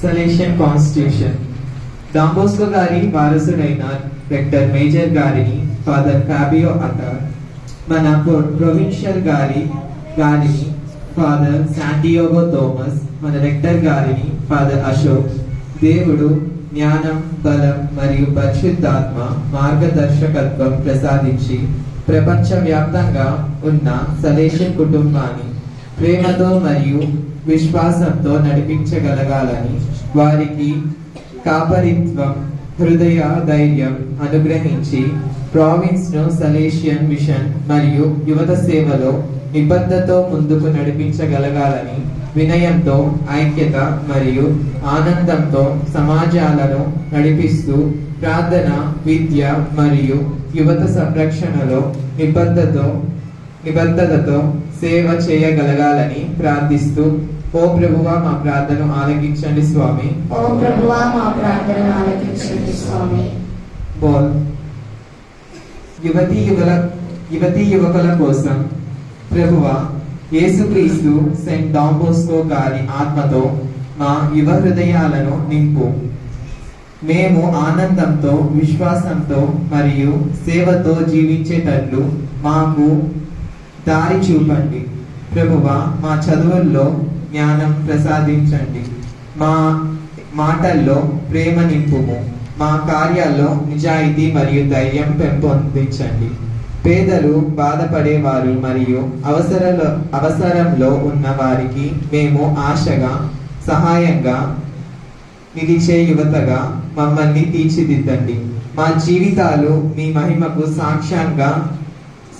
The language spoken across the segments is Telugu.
సలేషియన్ కాన్స్టిట్యూషన్ దాంబోస్కో గారి వారసుడైన రెక్టర్ మేజర్ గారిని ఫాదర్ ఫాబియో అటార్ మన ప్రొవిన్షియల్ గారి గారిని ఫాదర్ శాంటియోగో థోమస్ మన రెక్టర్ గారిని ఫాదర్ అశోక్ దేవుడు జ్ఞానం బలం మరియు పరిశుద్ధాత్మ మార్గదర్శకత్వం ప్రసాదించి ప్రపంచవ్యాప్తంగా ఉన్న సలేషన్ కుటుంబాన్ని ప్రేమతో మరియు విశ్వాసంతో నడిపించగలగాలని వారికి కాపరిత్వం హృదయ ధైర్యం అనుగ్రహించి ప్రావిన్స్ను సలేషియన్ మిషన్ మరియు యువత సేవలో నిబద్ధతో ముందుకు నడిపించగలగాలని వినయంతో ఐక్యత మరియు ఆనందంతో సమాజాలను నడిపిస్తూ ప్రార్థన విద్య మరియు యువత సంరక్షణలో నిబద్ధతో నిబద్ధతతో సేవ చేయగలగాలని ప్రార్థిస్తూ ఓ ప్రభువా మా ప్రార్థన ఆలకించండి స్వామి. ఓ ప్రభువా మా ప్రార్థన ఆలకించండి స్వామి. బోల్. యువతి యువల యువతి యువకుల కోసం ప్రభువ యేసుక్రీస్తు సెయింట్ డాంబోస్కో గారి ఆత్మతో మా యువ హృదయాలను నింపు. మేము ఆనందంతో విశ్వాసంతో మరియు సేవతో జీవించేటట్లు మాకు దారి చూపండి ప్రభువ మా చదువుల్లో జ్ఞానం ప్రసాదించండి. మా మాటల్లో ప్రేమ నింపుము. మా కార్యాల్లో నిజాయితీ మరియు ధైర్యం పెంపొందించండి. పేదలు బాధపడేవారు మరియు అవసరంలో అవసరంలో ఉన్న వారికి మేము ఆశగా సహాయంగా నిలిచే యువతగా మమ్మల్ని తీర్చిదిద్దండి. మా జీవితాలు మీ మహిమకు సాక్ష్యంగా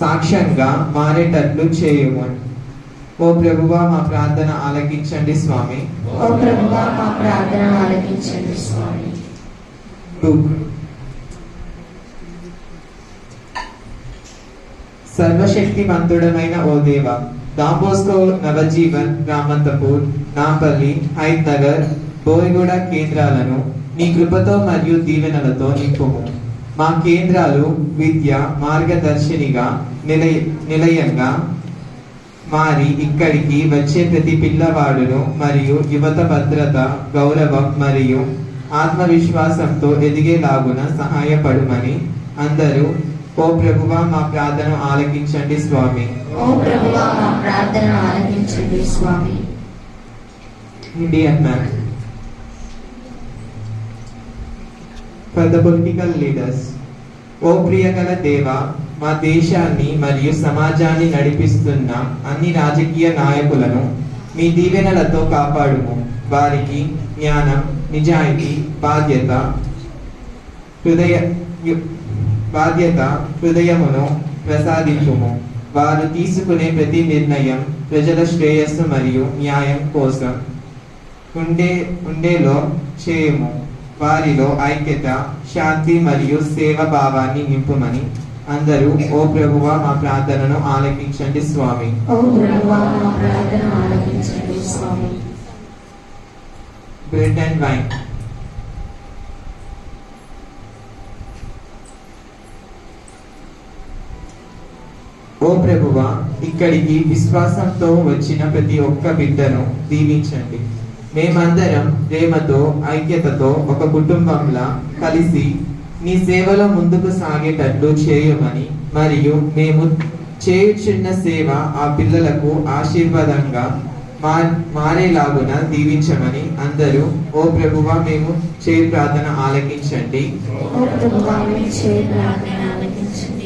సాక్ష్యంగా మారేటట్లు చేయము. ఓ ప్రభువా మా ప్రార్థన ఆలకించండి స్వామి. ఓ ప్రభువా మా ప్రార్థన ఆలకించండి స్వామి. ఓ దేవ దాంబోస్కో నవజీవన్ రామంతపూర్ నాంపల్లి హైద్ నగర్ బోయగూడ కేంద్రాలను నీ కృపతో మరియు దీవెనలతో నింపుము. మా కేంద్రాలు విద్య మార్గదర్శినిగా నిలయ నిలయంగా మారి ఇక్కడికి వచ్చే ప్రతి పిల్లవాడును మరియు యువత భద్రత గౌరవం మరియు ఆత్మవిశ్వాసంతో ఎదిగేలాగున సహాయపడుమని అందరూ ఓ ప్రభువా మా ప్రార్థన ఆలకించండి స్వామి. ఓ ప్రభువా మా ప్రార్థన ఆలకించండి స్వామి. Indian man for the political leaders. ఓ ప్రియగల దేవ మా దేశాన్ని మరియు సమాజాన్ని నడిపిస్తున్న అన్ని రాజకీయ నాయకులను మీ దీవెనలతో కాపాడుము. వారికి జ్ఞానం నిజాయితీ బాధ్యత హృదయ బాధ్యత హృదయమును ప్రసాదించుము. వారు తీసుకునే ప్రతి నిర్ణయం ప్రజల శ్రేయస్సు మరియు న్యాయం కోసం ఉండే ఉండేలో చేయము. వారిలో ఐక్యత శాంతి మరియు సేవ భావాన్ని నింపుమని అందరూ ఓ ప్రభువా మా ప్రార్థనను ఆలకించండి స్వామి. బ్రెడ్ అండ్ వైన్ ఓ ప్రభువా ఇక్కడికి విశ్వాసంతో వచ్చిన ప్రతి ఒక్క బిడ్డను దీవించండి. మేమందరం ప్రేమతో ఐక్యతతో ఒక కుటుంబంలా కలిసి నీ సేవలో ముందుకు సాగేటట్లు చేయమని మరియు మేము చేయుచున్న సేవ ఆ పిల్లలకు ఆశీర్వాదంగా మా మారేలాగున దీవించమని అందరూ ఓ ప్రభువా మేము చేయి ప్రార్థన ఆలకించండి. ఓ చేయి ప్రార్థన ఆలకించండి.